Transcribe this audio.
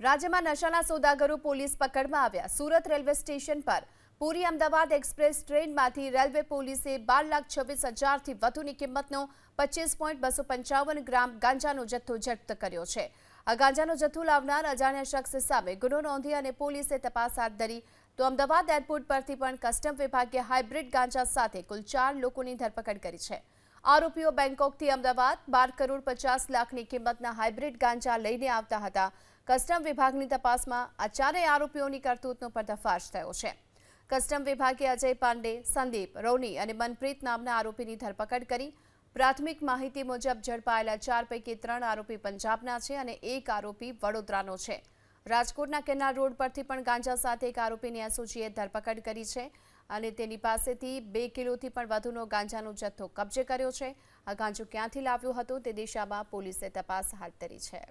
રાજ્યમાં નશાના સોદાગરો પોલીસ પકડમાં આવ્યા. Surat railway station પર પુરી અમદાવાદ એક્સપ્રેસ ટ્રેનમાંથી રેલવે પોલીસે બાર લાખ છવ્વીસ હજારથી વધુની કિંમતનો પચીસ પોઈન્ટ બસો પંચાવન ગ્રામ ગાંજાનો જથ્થો જપ્ત કર્યો છે. આ ગાંજાનો જથ્થો લાવનાર અજાણ્યા શખ્સ સામે ગુનો નોંધી અને પોલીસે તપાસ હાથ ધરી. તો અમદાવાદ એરપોર્ટ પરથી પણ કસ્ટમ વિભાગે હાઇબ્રિડ ગાંજા સાથે કુલ ચાર લોકોની ધરપકડ કરી છે. આરોપીઓ બેંકોકથી અમદાવાદ બાર કરોડ પચાસ લાખની કિંમતના હાઇબ્રિડ ગાંજા લઈને આવતા હતા. કસ્ટમ વિભાગની તપાસમાં આ ચારેય આરોપીઓની કરતૂતનો પર્દાફાશ થયો છે. કસ્ટમ વિભાગે અજય પાંડે, સંદીપ રોની અને મનપ્રીત નામના આરોપીની ધરપકડ કરી. પ્રાથમિક માહિતી મુજબ ઝડપાયેલા ચાર પૈકી ત્રણ આરોપી પંજાબના છે અને એક આરોપી વડોદરાનો છે. રાજકોટના કેનાલ રોડ પરથી પણ ગાંજા સાથે એક આરોપીની એસઓજીએ ધરપકડ કરી છે. અને તેની પાસેથી બે કિલોથી પણ વધુનો ગાંજાનો જથ્થો કબજે કર્યો છે. આ ગાંજો ક્યાંથી લાવ્યો હતો તે દિશામાં પોલીસે તપાસ હાથ ધરી છે.